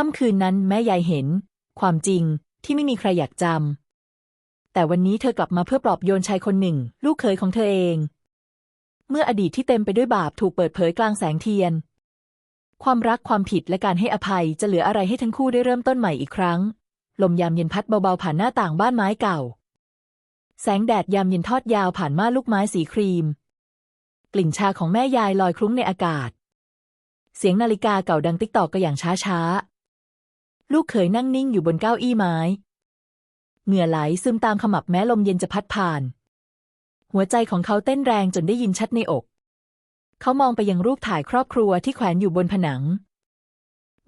ค่ำคืนนั้นแม่ยายเห็น ความจริงที่ไม่มีใครอยากจำแต่วันนี้เธอกลับมาเพื่อปลอบโยนชายคนหนึ่ง ลูกเขยของเธอเอง เมื่ออดีตที่เต็มไปด้วยบาปถูกเปิดเผยกลางแสงเทียน ความรักความผิดและการให้อภัยจะเหลืออะไรให้ทั้งคู่ได้เริ่มต้นใหม่อีกครั้ง ลมยามเย็นพัดเบาๆผ่านหน้าต่างบ้านไม้เก่า แสงแดดยามเย็นทอดยาวผ่านม่านลูกไม้สีครีม กลิ่นชาของแม่ยายลอยคลุ้งในอากาศเสียงนาฬิกาเก่าดังติ๊กตอกก็อย่างช้าๆ ลูกเขยนั่งนิ่งอยู่บนเก้าอี้ไม้ เหงื่อไหลซึมตามขมับแม้ลมเย็นจะพัดผ่าน หัวใจของเขาเต้นแรงจนได้ยินชัดในอก เขามองไปยังรูปถ่ายครอบครัวที่แขวนอยู่บนผนัง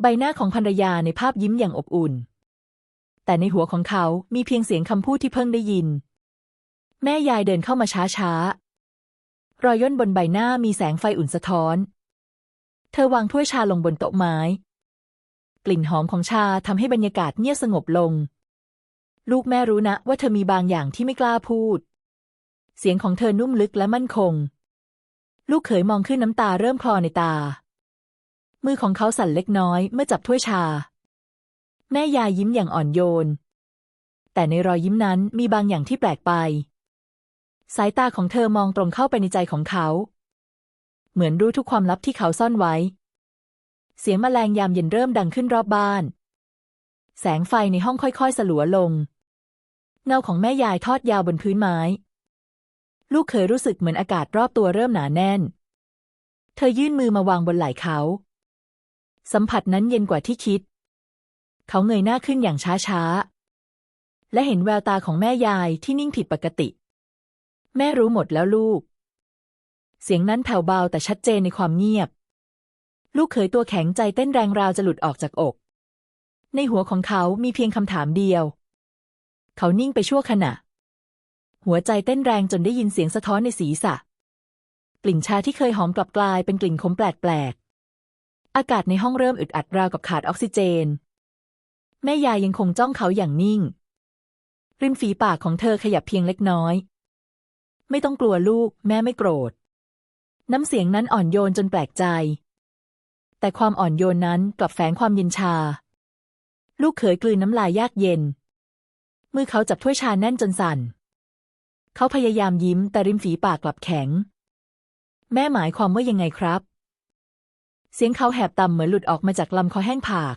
ใบหน้าของภรรยาในภาพยิ้มอย่างอบอุ่น แต่ในหัวของเขามีเพียงเสียงคำพูดที่เพิ่งได้ยิน แม่ยายเดินเข้ามาช้าๆ รอยย่นบนใบหน้ามีแสงไฟอุ่นสะท้อน เธอวางถ้วยชาลงบนโต๊ะไม้ ลิ่นหอมของชาทำให้บรรยากาศเงียบสงบลง ลูกแม่รู้นะว่าเธอมีบางอย่างที่ไม่กล้าพูด เสียงของเธอนุ่มลึกและมั่นคง ลูกเขยมองขึ้นน้ำตาเริ่มคลอในตา มือของเขาสั่นเล็กน้อยเมื่อจับถ้วยชา แม่ยายยิ้มอย่างอ่อนโยน แต่ในรอยยิ้มนั้นมีบางอย่างที่แปลกไป สายตาของเธอมองตรงเข้าไปในใจของเขา เหมือนรู้ทุกความลับที่เขาซ่อนไว้ เสียงแมลงยามเย็นเริ่มดังขึ้นรอบบ้าน แสงไฟในห้องค่อยๆ สลัวลง เงาของแม่ยายทอดยาวบนพื้นไม้ ลูกเคยรู้สึกเหมือนอากาศรอบตัวเริ่มหนาแน่น เธอยื่นมือมาวางบนไหล่เขา สัมผัสนั้นเย็นกว่าที่คิด เขาเงยหน้าขึ้นอย่างช้าๆ และเห็นแววตาของแม่ยายที่นิ่งผิดปกติ แม่รู้หมดแล้วลูก เสียงนั้นแผ่วเบาแต่ชัดเจนในความเงียบ ลูกเขยตัวแข็งใจเต้นแรงราวจะหลุดออกจากอก ในหัวของเขามีเพียงคำถามเดียว เขานิ่งไปชั่วขณะ หัวใจเต้นแรงจนได้ยินเสียงสะท้อนในศีรษะ กลิ่นชาที่เคยหอมกลับกลายเป็นกลิ่นขมแปลกๆ อากาศในห้องเริ่มอึดอัดราวกับขาดออกซิเจน แม่ยายยังคงจ้องเขาอย่างนิ่ง ริมฝีปากของเธอขยับเพียงเล็กน้อย ไม่ต้องกลัวลูก แม่ไม่โกรธ น้ำเสียงนั้นอ่อนโยนจนแปลกใจ แต่ความอ่อนโยนนั้นกลับแฝงความเย็นชา ลูกเขยกลืนน้ำลายยากเย็น มือเขาจับถ้วยชาแน่นจนสั่น เขาพยายามยิ้มแต่ริมฝีปากกลับแข็ง แม่หมายความว่ายังไงครับ เสียงเขาแหบต่ำเหมือนหลุดออกมาจากลำคอแห้งผาก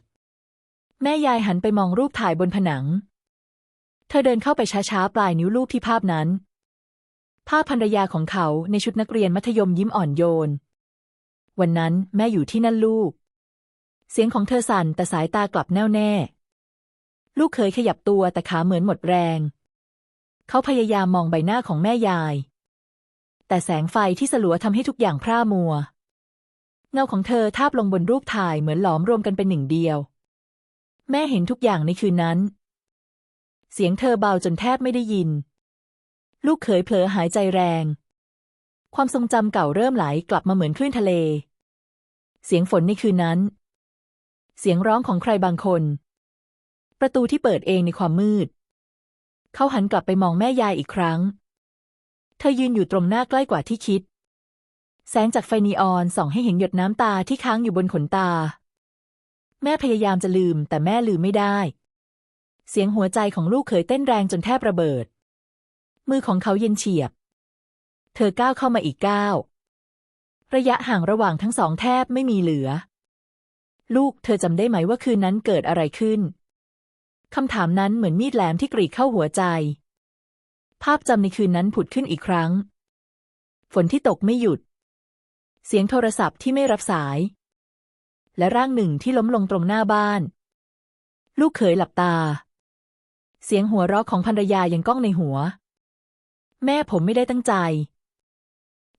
แม่ยายหันไปมองรูปถ่ายบนผนัง เธอเดินเข้าไปช้าๆ ปลายนิ้วลูกที่ภาพนั้นภาพภรรยาของเขาในชุดนักเรียนมัธยมยิ้มอ่อนโยน วันนั้นแม่อยู่ที่นั่นลูก เสียงของเธอสั่นแต่สายตากลับแน่วแน่ ลูกเคยขยับตัวแต่ขาเหมือนหมดแรง เขาพยายามมองใบหน้าของแม่ยาย แต่แสงไฟที่สลัวทำให้ทุกอย่างพร่ามัว เงาของเธอทาบลงบนรูปถ่ายเหมือนหลอมรวมกันเป็นหนึ่งเดียว แม่เห็นทุกอย่างในคืนนั้น เสียงเธอเบาจนแทบไม่ได้ยิน ลูกเขยเผลอหายใจแรงความทรงจำเก่าเริ่มไหลกลับมาเหมือนคลื่นทะเล เสียงฝนในคืนนั้น เสียงร้องของใครบางคน ประตูที่เปิดเองในความมืด เขาหันกลับไปมองแม่ยายอีกครั้ง เธอยืนอยู่ตรงหน้าใกล้กว่าที่คิด แสงจากไฟนีออนส่องให้เห็นหยดน้ำตาที่ค้างอยู่บนขนตา แม่พยายามจะลืมแต่แม่ลืมไม่ได้ เสียงหัวใจของลูกเขยเต้นแรงจนแทบระเบิด มือของเขาเย็นเฉียบ เธอก้าวเข้ามาอีกก้าว ระยะห่างระหว่างทั้งสองแทบไม่มีเหลือ ลูกเธอจำได้ไหมว่าคืนนั้นเกิดอะไรขึ้นคำถามนั้นเหมือนมีดแหลมที่กรีดเข้าหัวใจ ภาพจำในคืนนั้นผุดขึ้นอีกครั้ง ฝนที่ตกไม่หยุด เสียงโทรศัพท์ที่ไม่รับสาย และร่างหนึ่งที่ล้มลงตรงหน้าบ้าน ลูกเขยหลับตา เสียงหัวเราะของภรรยายังก้องในหัว แม่ผมไม่ได้ตั้งใจ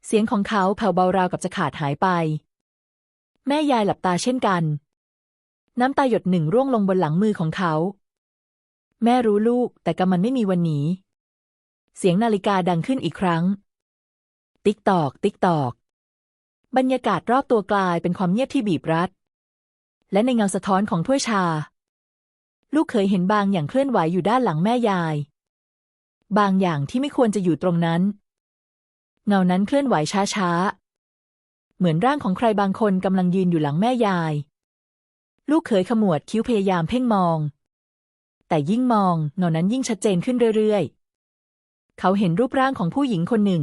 เสียงของเขาแผ่วเบาราวกับจะขาดหายไป แม่ยายหลับตาเช่นกัน น้ำตาหยดหนึ่งร่วงลงบนหลังมือของเขา แม่รู้ลูกแต่กำมันไม่มีวันหนีเสียงนาฬิกาดังขึ้นอีกครั้ง ติ๊กตอก ติ๊กตอก บรรยากาศรอบตัวกลายเป็นความเงียบที่บีบรัด และในเงาสะท้อนของถ้วยชา ลูกเคยเห็นบางอย่างเคลื่อนไหวอยู่ด้านหลังแม่ยาย บางอย่างที่ไม่ควรจะอยู่ตรงนั้น เงานั้นเคลื่อนไหวช้าๆ เหมือนร่างของใครบางคนกำลังยืนอยู่หลังแม่ยาย ลูกเขยขมวดคิ้วพยายามเพ่งมอง แต่ยิ่งมองเงานั้นยิ่งชัดเจนขึ้นเรื่อยๆ เขาเห็นรูปร่างของผู้หญิงคนหนึ่ง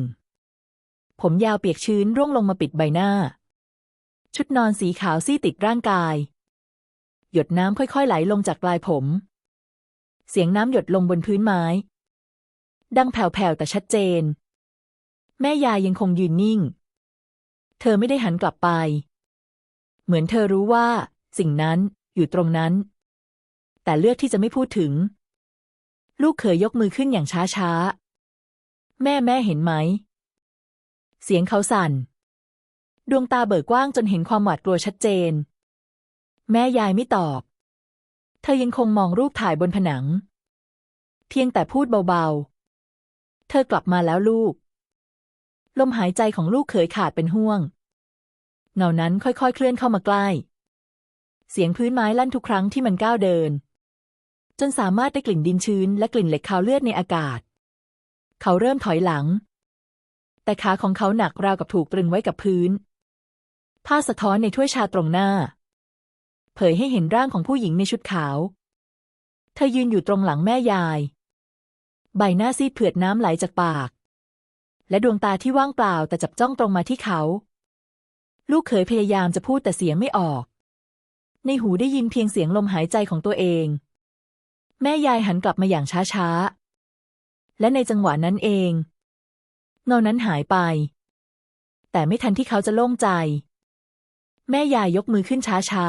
ผมยาวเปียกชื้นร่วงลงมาปิดใบหน้า ชุดนอนสีขาวซี่ติดร่างกาย หยดน้ำค่อยๆ ไหลลงจากปลายผม เสียงน้ำหยดลงบนพื้นไม้ ดังแผ่วๆแต่ชัดเจน แม่ยายยังคงยืนนิ่ง เธอไม่ได้หันกลับไป เหมือนเธอรู้ว่า สิ่งนั้นอยู่ตรงนั้น แต่เลือกที่จะไม่พูดถึง ลูกเขยยกมือขึ้นอย่างช้าๆแม่แม่เห็นไหม เสียงเขาสั่น ดวงตาเบิกกว้างจนเห็นความหวาดกลัวชัดเจน แม่ยายไม่ตอบ เธอยังคงมองรูปถ่ายบนผนัง เพียงแต่พูดเบาๆ เธอกลับมาแล้วลูก ลมหายใจของลูกเขยขาดเป็นห่วง เงานั้นค่อยๆเคลื่อนเข้ามาใกล้ เสียงพื้นไม้ลั่นทุกครั้งที่มันก้าวเดิน จนสามารถได้กลิ่นดินชื้นและกลิ่นเหล็กคาวเลือดในอากาศ เขาเริ่มถอยหลัง แต่ขาของเขาหนักราวกับถูกตรึงไว้กับพื้น ผ้าสะท้อนในถ้วยชาตรงหน้า เผยให้เห็นร่างของผู้หญิงในชุดขาว เธอยืนอยู่ตรงหลังแม่ยาย ใบหน้าซีดเผือดน้ำไหลจากปาก และดวงตาที่ว่างเปล่าแต่จับจ้องตรงมาที่เขา ลูกเขยพยายามจะพูดแต่เสียงไม่ออก ในหูได้ยินเพียงเสียงลมหายใจของตัวเอง แม่ยายหันกลับมาอย่างช้าๆ และในจังหวะนั้นเองเงานั้นหายไป แต่ไม่ทันที่เขาจะโล่งใจ แม่ยายยกมือขึ้นช้า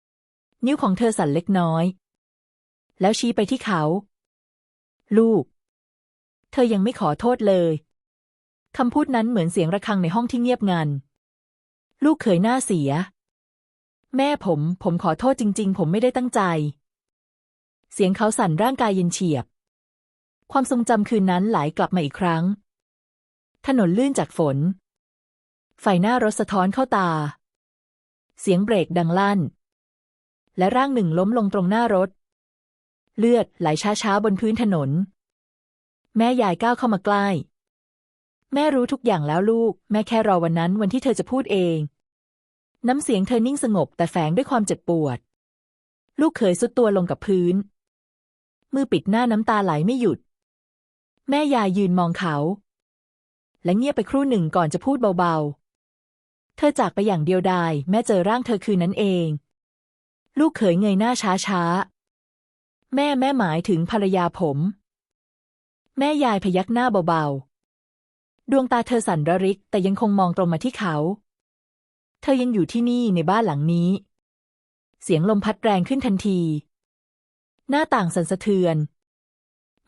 ๆ นิ้วของเธอสั่นเล็กน้อย แล้วชี้ไปที่เขา ลูก เธอยังไม่ขอโทษเลย คำพูดนั้นเหมือนเสียงระฆังในห้องที่เงียบงัน ลูกเขยหน้าเสีย แม่ผม ผมขอโทษจริง ๆ ผมไม่ได้ตั้งใจ เสียงเขาสั่นร่างกายเย็นเฉียบ ความทรงจำคืนนั้นไหลกลับมาอีกครั้ง ถนนลื่นจากฝน ไฟหน้ารถสะท้อนเข้าตา เสียงเบรกดังลั่น และร่างหนึ่งล้มลงตรงหน้ารถ เลือดไหลช้าๆบนพื้นถนน แม่ยายก้าวเข้ามาใกล้ แม่รู้ทุกอย่างแล้วลูก แม่แค่รอวันนั้นวันที่เธอจะพูดเอง น้ำเสียงเธอนิ่งสงบแต่แฝงด้วยความเจ็บปวด ลูกเขยสุดตัวลงกับพื้น มือปิดหน้าน้ำตาไหลไม่หยุด แม่ยายยืนมองเขา และเงียบไปครู่หนึ่งก่อนจะพูดเบาๆ เธอจากไปอย่างเดียวดายแม่เจอร่างเธอคืนนั้นเอง ลูกเขยเงยหน้าช้าๆ แม่แม่หมายถึงภรรยาผม แม่ยายพยักหน้าเบาๆ ดวงตาเธอสั่นระริก แต่ยังคงมองตรงมาที่เขา เธอยังอยู่ที่นี่ในบ้านหลังนี้ เสียงลมพัดแรงขึ้นทันที หน้าต่างสั่นสะเทือน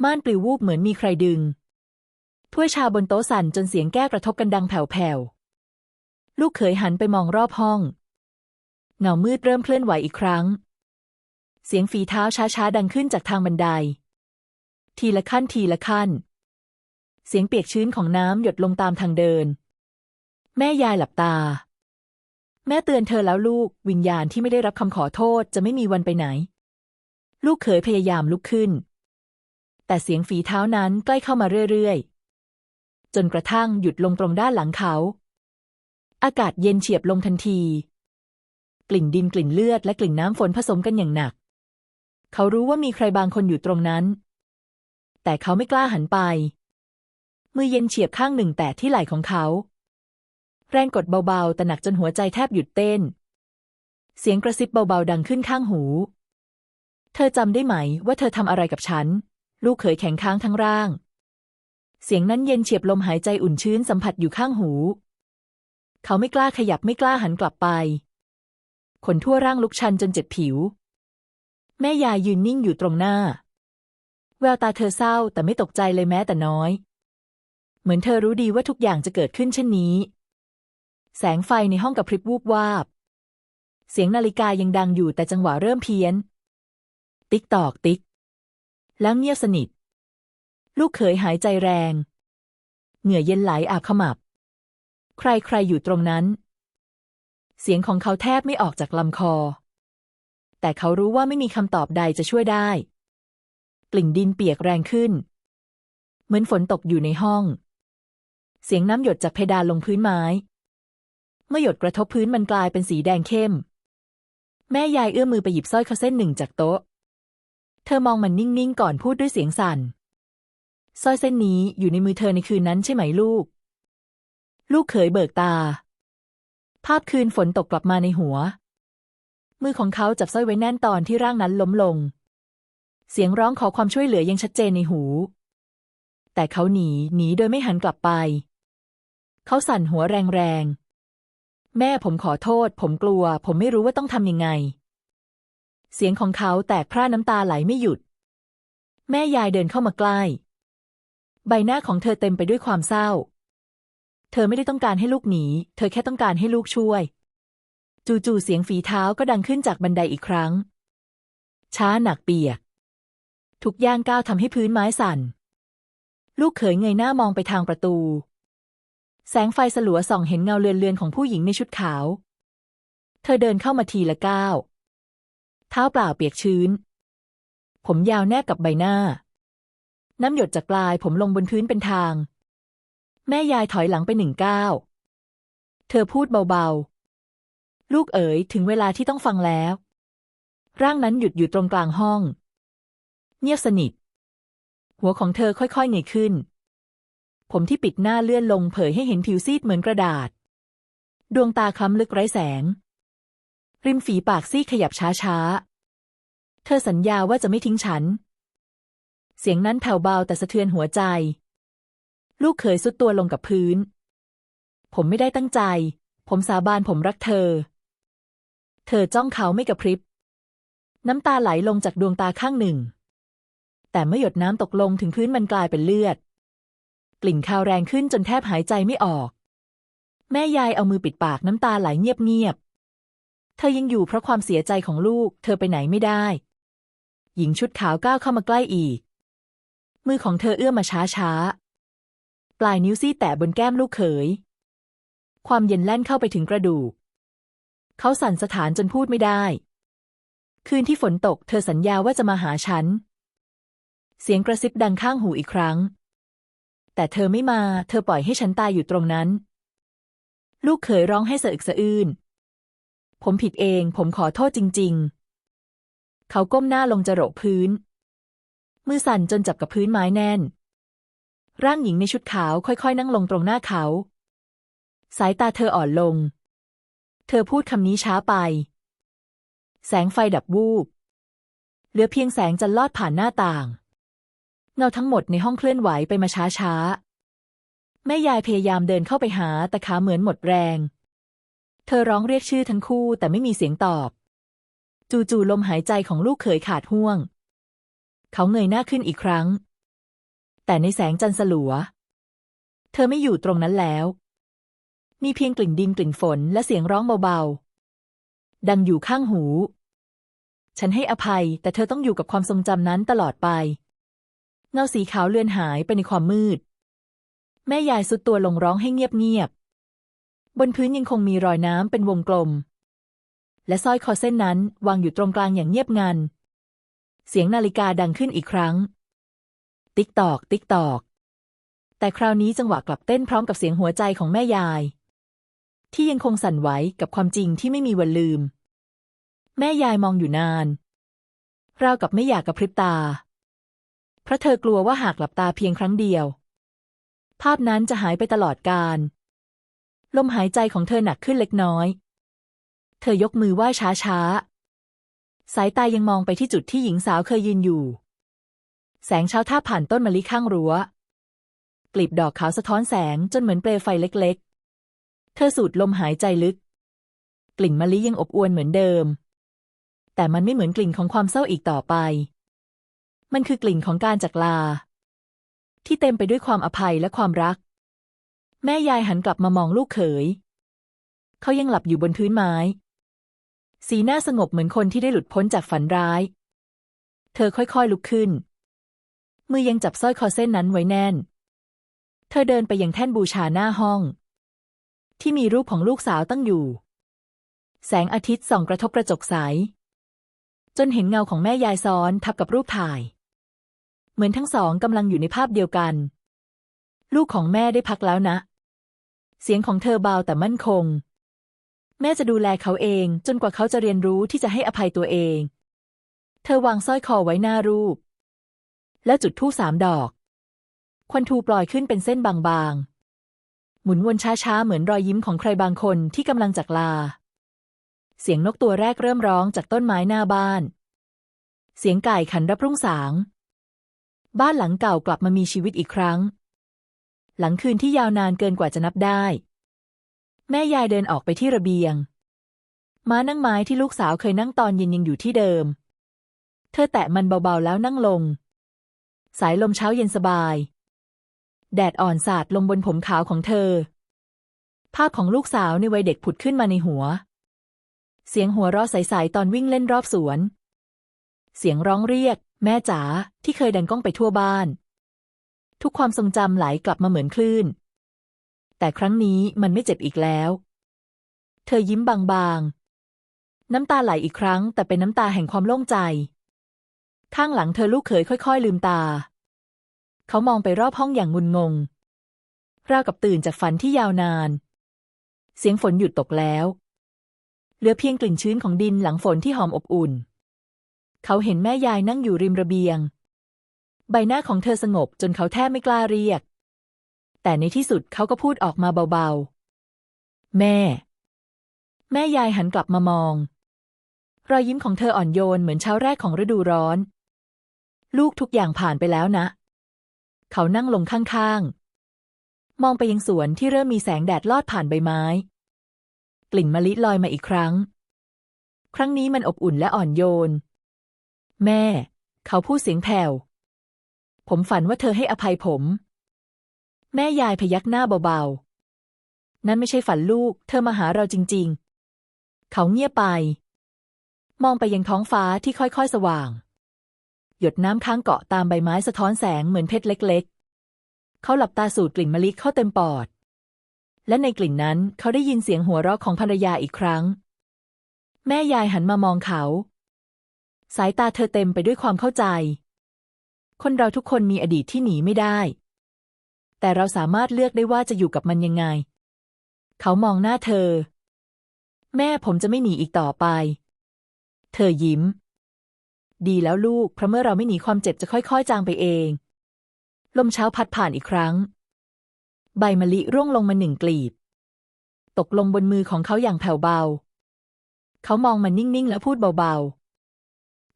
ม่านปลิววูบเหมือนมีใครดึง ถ้วยชาบนโต๊ะสั่นจนเสียงแก้วกระทบกันดังแผ่วๆ ลูกเขยหันไปมองรอบห้อง เงามืดเริ่มเคลื่อนไหวอีกครั้ง เสียงฝีเท้าช้าๆดังขึ้นจากทางบันได ทีละขั้นทีละขั้น เสียงเปียกชื้นของน้ำหยดลงตามทางเดิน แม่ยายหลับตา แม่เตือนเธอแล้วลูกวิญญาณที่ไม่ได้รับคำขอโทษจะไม่มีวันไปไหน ลูกเขยพยายามลุกขึ้น แต่เสียงฝีเท้านั้นใกล้เข้ามาเรื่อยๆ จนกระทั่งหยุดลงตรงด้านหลังเขา อากาศเย็นเฉียบลงทันที กลิ่นดินกลิ่นเลือดและกลิ่นน้ำฝนผสมกันอย่างหนัก เขารู้ว่ามีใครบางคนอยู่ตรงนั้น แต่เขาไม่กล้าหันไป มือเย็นเฉียบข้างหนึ่งแตะที่ไหล่ของเขา แรงกดเบาๆแต่หนักจนหัวใจแทบหยุดเต้น เสียงกระซิบเบาๆดังขึ้นข้างหู เธอจำได้ไหมว่าเธอทำอะไรกับฉัน ลูกเขยแข็งค้างทั้งร่าง เสียงนั้นเย็นเฉียบลมหายใจอุ่นชื้นสัมผัสอยู่ข้างหู เขาไม่กล้าขยับไม่กล้าหันกลับไป ขนทั่วร่างลุกชันจนเจ็บผิว แม่ยายยืนนิ่งอยู่ตรงหน้าแววตาเธอเศร้าแต่ไม่ตกใจเลยแม้แต่น้อย เหมือนเธอรู้ดีว่าทุกอย่างจะเกิดขึ้นเช่นนี้ แสงไฟในห้องกับพริบวูบวาบ เสียงนาฬิกายังดังอยู่แต่จังหวะเริ่มเพี้ยน ติ๊กตอกติ๊ก แล้วเงียบสนิท ลูกเขยหายใจแรง เหงื่อเย็นไหลอาบขมับ ใครใครอยู่ตรงนั้น เสียงของเขาแทบไม่ออกจากลำคอ แต่เขารู้ว่าไม่มีคำตอบใดจะช่วยได้ กลิ่นดินเปียกแรงขึ้น เหมือนฝนตกอยู่ในห้อง เสียงน้ำหยดจากเพดานลงพื้นไม้ เมื่อหยดกระทบพื้นมันกลายเป็นสีแดงเข้ม แม่ยายเอื้อมมือไปหยิบสร้อยคอเส้นหนึ่งจากโต๊ะ เธอมองมันนิ่งๆก่อนพูดด้วยเสียงสั่นสร้อยเส้นนี้อยู่ในมือเธอในคืนนั้นใช่ไหมลูก ลูกเขยเบิกตา ภาพคืนฝนตกกลับมาในหัว มือของเขาจับสร้อยไว้แน่นตอนที่ร่างนั้นล้มลง เสียงร้องขอความช่วยเหลือยังชัดเจนในหู แต่เขาหนีหนีโดยไม่หันกลับไป เขาสั่นหัวแรงๆ แม่ผมขอโทษ ผมกลัว ผมไม่รู้ว่าต้องทำยังไง เสียงของเขาแตกพร่าน้ำตาไหลไม่หยุด แม่ยายเดินเข้ามาใกล้ ใบหน้าของเธอเต็มไปด้วยความเศร้า เธอไม่ได้ต้องการให้ลูกหนี เธอแค่ต้องการให้ลูกช่วย จู่ๆเสียงฝีเท้าก็ดังขึ้นจากบันไดอีกครั้ง ช้าหนักเปียก ทุกย่างก้าวทำให้พื้นไม้สั่นลูกเขยเงยหน้ามองไปทางประตู แสงไฟสลัวส่องเห็นเงาเลือนๆของผู้หญิงในชุดขาว เธอเดินเข้ามาทีละก้าวเท้าเปล่าเปียกชื้น ผมยาวแนบกับใบหน้า น้ำหยดจากปลายผมลงบนพื้นเป็นทาง แม่ยายถอยหลังไปหนึ่งก้าวเธอพูดเบาๆ ลูกเอ๋ยถึงเวลาที่ต้องฟังแล้ว ร่างนั้นหยุดอยู่ตรงกลางห้อง เงียบสนิท หัวของเธอค่อยๆเงยขึ้น ผมที่ปิดหน้าเลื่อนลงเผยให้เห็นผิวซีดเหมือนกระดาษ ดวงตาคล้ำลึกไร้แสง ริมฝีปากซีดขยับช้าๆ เธอสัญญาว่าจะไม่ทิ้งฉัน เสียงนั้นแผ่วเบาแต่สะเทือนหัวใจ ลูกเขยสุดตัวลงกับพื้น ผมไม่ได้ตั้งใจ ผมสาบานผมรักเธอ เธอจ้องเขาไม่กระพริบ น้ำตาไหลลงจากดวงตาข้างหนึ่ง แต่เมื่อหยดน้ำตกลงถึงพื้นมันกลายเป็นเลือด กลิ่นคาวแรงขึ้นจนแทบหายใจไม่ออก แม่ยายเอามือปิดปากน้ำตาไหลเงียบๆ เธอยังอยู่เพราะความเสียใจของลูก เธอไปไหนไม่ได้ หญิงชุดขาวก้าวเข้ามาใกล้อีก มือของเธอเอื้อมมาช้าๆ ปลายนิ้วซี่แตะบนแก้มลูกเขย ความเย็นแล่นเข้าไปถึงกระดูก เขาสั่นสถานจนพูดไม่ได้ คืนที่ฝนตก เธอสัญญาว่าจะมาหาฉัน เสียงกระซิบดังข้างหูอีกครั้ง แต่เธอไม่มา เธอปล่อยให้ฉันตายอยู่ตรงนั้น ลูกเขยร้องให้สะอึกสะอื้น ผมผิดเอง ผมขอโทษจริง ๆ เขาก้มหน้าลงจะโรกพื้น มือสั่นจนจับกับพื้นไม้แน่น ร่างหญิงในชุดขาวค่อยๆ นั่งลงตรงหน้าเขา สายตาเธออ่อนลง เธอพูดคำนี้ช้าไป แสงไฟดับวูบ เหลือเพียงแสงจันทร์ลอดผ่านหน้าต่าง เงาทั้งหมดในห้องเคลื่อนไหวไปมาช้าๆแม่ยายพยายามเดินเข้าไปหาแต่ขาเหมือนหมดแรง เธอร้องเรียกชื่อทั้งคู่แต่ไม่มีเสียงตอบ จู่ๆลมหายใจของลูกเขยขาดห่วง เขาเงยหน้าขึ้นอีกครั้ง แต่ในแสงจันทร์สลัว เธอไม่อยู่ตรงนั้นแล้ว มีเพียงกลิ่นดินกลิ่นฝนและเสียงร้องเบาๆ ดังอยู่ข้างหู ฉันให้อภัยแต่เธอต้องอยู่กับความทรงจำนั้นตลอดไป เงาสีขาวเลือนหายไปในความมืด แม่ยายสุดตัวลงร้องให้เงียบๆบนพื้นยังคงมีรอยน้ำเป็นวงกลม และสร้อยคอเส้นนั้นวางอยู่ตรงกลางอย่างเงียบงัน เสียงนาฬิกาดังขึ้นอีกครั้ง ติ๊กตอก ติ๊กตอก แต่คราวนี้จังหวะกลับเต้นพร้อมกับเสียงหัวใจของแม่ยาย ที่ยังคงสั่นไหวกับความจริงที่ไม่มีวันลืม แม่ยายมองอยู่นาน ราวกับไม่อยากกระพริบตา เพราะเธอกลัวว่าหากหลับตาเพียงครั้งเดียว ภาพนั้นจะหายไปตลอดกาลลมหายใจของเธอหนักขึ้นเล็กน้อย เธอยกมือไหว้ช้าๆ สายตายังมองไปที่จุดที่หญิงสาวเคยยืนอยู่ แสงเช้าท่าผ่านต้นมะลิข้างรั้ว กลีบดอกขาวสะท้อนแสงจนเหมือนเปลวไฟเล็กๆ เธอสูดลมหายใจลึก กลิ่นมะลิยังอบอวลเหมือนเดิม แต่มันไม่เหมือนกลิ่นของความเศร้าอีกต่อไป มันคือกลิ่นของการจากลา ที่เต็มไปด้วยความอภัยและความรัก แม่ยายหันกลับมามองลูกเขย เขายังหลับอยู่บนพื้นไม้ สีหน้าสงบเหมือนคนที่ได้หลุดพ้นจากฝันร้าย เธอค่อยๆลุกขึ้น มือยังจับสร้อยคอเส้นนั้นไว้แน่น เธอเดินไปยังแท่นบูชาหน้าห้อง ที่มีรูปของลูกสาวตั้งอยู่ แสงอาทิตย์ส่องกระทบกระจกใสจนเห็นเงาของแม่ยายซ้อนทับกับรูปถ่าย เหมือนทั้งสองกำลังอยู่ในภาพเดียวกัน ลูกของแม่ได้พักแล้วนะ เสียงของเธอเบาแต่มั่นคง แม่จะดูแลเขาเองจนกว่าเขาจะเรียนรู้ที่จะให้อภัยตัวเอง เธอวางสร้อยคอไว้หน้ารูป แล้วจุดธูปสามดอก ควันทูปล่อยขึ้นเป็นเส้นบางๆ หมุนวนช้าๆ เหมือนรอยยิ้มของใครบางคนที่กำลังจากลา เสียงนกตัวแรกเริ่มร้องจากต้นไม้หน้าบ้านเสียงไก่ขันรับรุ่งสาง บ้านหลังเก่ากลับมามีชีวิตอีกครั้ง หลังคืนที่ยาวนานเกินกว่าจะนับได้ แม่ยายเดินออกไปที่ระเบียง ม้านั่งไม้ที่ลูกสาวเคยนั่งตอนเย็นยังอยู่ที่เดิม เธอแตะมันเบาๆแล้วนั่งลง สายลมเช้าเย็นสบาย แดดอ่อนสาดลงบนผมขาวของเธอ ภาพของลูกสาวในวัยเด็กผุดขึ้นมาในหัว เสียงหัวเราะใสๆตอนวิ่งเล่นรอบสวน เสียงร้องเรียก แม่จ๋าที่เคยดังก้องไปทั่วบ้าน ทุกความทรงจำไหลกลับมาเหมือนคลื่น แต่ครั้งนี้มันไม่เจ็บอีกแล้ว เธอยิ้มบางๆ น้ำตาไหลอีกครั้ง แต่เป็นน้ำตาแห่งความโล่งใจ ข้างหลังเธอลูกเขยค่อยๆ ลืมตา เขามองไปรอบห้องอย่างงุนงง ราวกับตื่นจากฝันที่ยาวนาน เสียงฝนหยุดตกแล้ว เหลือเพียงกลิ่นชื้นของดินหลังฝนที่หอมอบอุ่น เขาเห็นแม่ยายนั่งอยู่ริมระเบียง ใบหน้าของเธอสงบจนเขาแทบไม่กล้าเรียก แต่ในที่สุดเขาก็พูดออกมาเบาๆ แม่ แม่ยายหันกลับมามอง รอยยิ้มของเธออ่อนโยนเหมือนเช้าแรกของฤดูร้อน ลูกทุกอย่างผ่านไปแล้วนะ เขานั่งลงข้างๆ มองไปยังสวนที่เริ่มมีแสงแดดลอดผ่านใบไม้ กลิ่นมะลิลอยมาอีกครั้ง ครั้งนี้มันอบอุ่นและอ่อนโยน แม่ เขาพูดเสียงแผ่ว ผมฝันว่าเธอให้อภัยผม แม่ยายพยักหน้าเบาๆ นั่นไม่ใช่ฝันลูก เธอมาหาเราจริง ๆ เขาเงียบไป มองไปยังท้องฟ้าที่ค่อยๆ สว่าง หยดน้ำค้างเกาะตามใบไม้สะท้อนแสงเหมือนเพชรเล็ก ๆ เขาหลับตาสูดกลิ่นมะลิเข้าเต็มปอด และในกลิ่นนั้นเขาได้ยินเสียงหัวเราะของภรรยาอีกครั้ง แม่ยายหันมามองเขา สายตาเธอเต็มไปด้วยความเข้าใจ คนเราทุกคนมีอดีตที่หนีไม่ได้ แต่เราสามารถเลือกได้ว่าจะอยู่กับมันยังไง เขามองหน้าเธอ แม่ผมจะไม่หนีอีกต่อไป เธอยิ้ม ดีแล้วลูก เพราะเมื่อเราไม่หนีความเจ็บจะค่อยๆ จางไปเอง ลมเช้าพัดผ่านอีกครั้ง ใบมะลิร่วงลงมาหนึ่งกลีบ ตกลงบนมือของเขาอย่างแผ่วเบา เขามองมันนิ่งๆ แล้วพูดเบาๆ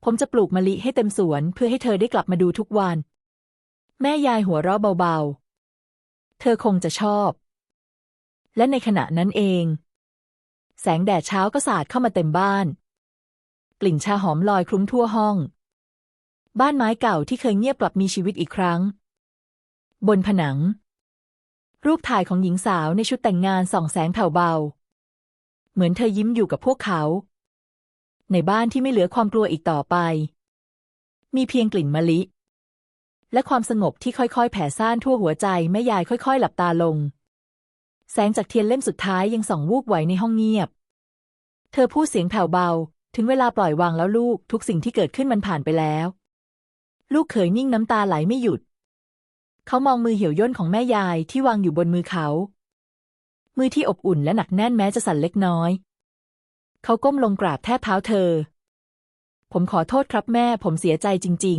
ผมจะปลูกมะลิให้เต็มสวนเพื่อให้เธอได้กลับมาดูทุกวัน แม่ยายหัวเราะเบาๆ เธอคงจะชอบ และในขณะนั้นเอง แสงแดดเช้าก็สาดเข้ามาเต็มบ้าน กลิ่นชาหอมลอยคลุ้งทั่วห้อง บ้านไม้เก่าที่เคยเงียบกลับมีชีวิตอีกครั้ง บนผนัง รูปถ่ายของหญิงสาวในชุดแต่งงานส่องแสงแผ่วเบา เหมือนเธอยิ้มอยู่กับพวกเขา ในบ้านที่ไม่เหลือความกลัวอีกต่อไป มีเพียงกลิ่นมะลิ และความสงบที่ค่อยๆ แผ่ซ่านทั่วหัวใจแม่ยายค่อยๆ หลับตาลง แสงจากเทียนเล่มสุดท้ายยังส่องวูบไหวในห้องเงียบ เธอพูดเสียงแผ่วเบา ถึงเวลาปล่อยวางแล้วลูกทุกสิ่งที่เกิดขึ้นมันผ่านไปแล้ว ลูกเขยนิ่งน้ำตาไหลไม่หยุด เขามองมือเหี่ยวย่นของแม่ยายที่วางอยู่บนมือเขา มือที่อบอุ่นและหนักแน่นแม้จะสั่นเล็กน้อย เขาก้มลงกราบแทบเท้าเธอ ผมขอโทษครับแม่ผมเสียใจจริง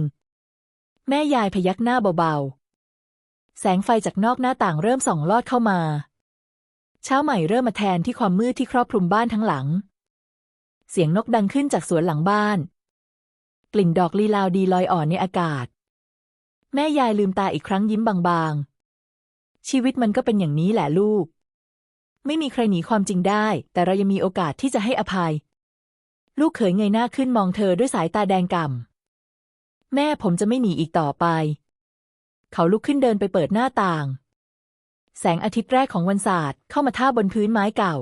ๆ แม่ยายพยักหน้าเบาๆ แสงไฟจากนอกหน้าต่างเริ่มส่องลอดเข้ามา เช้าใหม่เริ่มมาแทนที่ความมืดที่ครอบคลุมบ้านทั้งหลัง เสียงนกดังขึ้นจากสวนหลังบ้าน กลิ่นดอกลีลาวดีลอยอ่อนในอากาศ แม่ยายลืมตาอีกครั้งยิ้มบางๆ ชีวิตมันก็เป็นอย่างนี้แหละลูก ไม่มีใครหนีความจริงได้ แต่เรายังมีโอกาสที่จะให้อภัย ลูกเขยเงยหน้าขึ้นมองเธอด้วยสายตาแดงก่ำ แม่ผมจะไม่หนีอีกต่อไป เขาลุกขึ้นเดินไปเปิดหน้าต่าง แสงอาทิตย์แรกของวันศาสตร์เข้ามาท่าบนพื้นไม้เก่า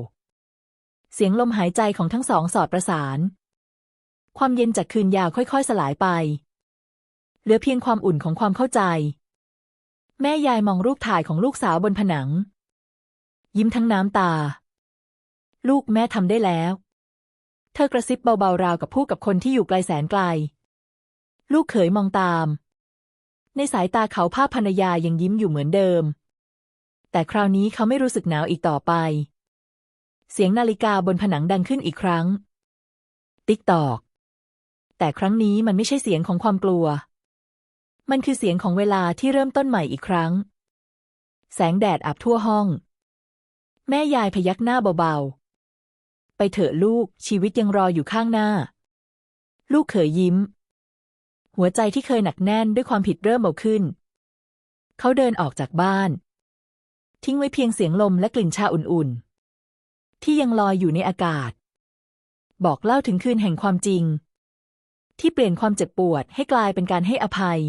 เสียงลมหายใจของทั้งสองสอดประสาน ความเย็นจากคืนยาวค่อยๆ สลายไป เหลือเพียงความอุ่นของความเข้าใจแม่ยายมองรูปถ่ายของลูกสาวบนผนัง ยิ้มทั้งน้ำตา ลูกแม่ทำได้แล้ว เธอกระซิบเบาๆราวกับพูดกับคนที่อยู่ไกลแสนไกล ลูกเขยมองตาม ในสายตาเขาภาพภรรยายังยิ้มอยู่เหมือนเดิม แต่คราวนี้เขาไม่รู้สึกหนาวอีกต่อไป เสียงนาฬิกาบนผนังดังขึ้นอีกครั้ง ติ๊กตอก แต่ครั้งนี้มันไม่ใช่เสียงของความกลัว มันคือเสียงของเวลาที่เริ่มต้นใหม่อีกครั้ง แสงแดดอับทั่วห้อง แม่ยายพยักหน้าเบาๆ ไปเถอะลูกชีวิตยังรออยู่ข้างหน้า ลูกเขยยิ้ม หัวใจที่เคยหนักแน่นด้วยความผิดเริ่มเบาขึ้น เขาเดินออกจากบ้าน ทิ้งไว้เพียงเสียงลมและกลิ่นชาอุ่นๆ ที่ยังลอยอยู่ในอากาศ บอกเล่าถึงคืนแห่งความจริง ที่เปลี่ยนความเจ็บปวดให้กลายเป็นการให้อภัย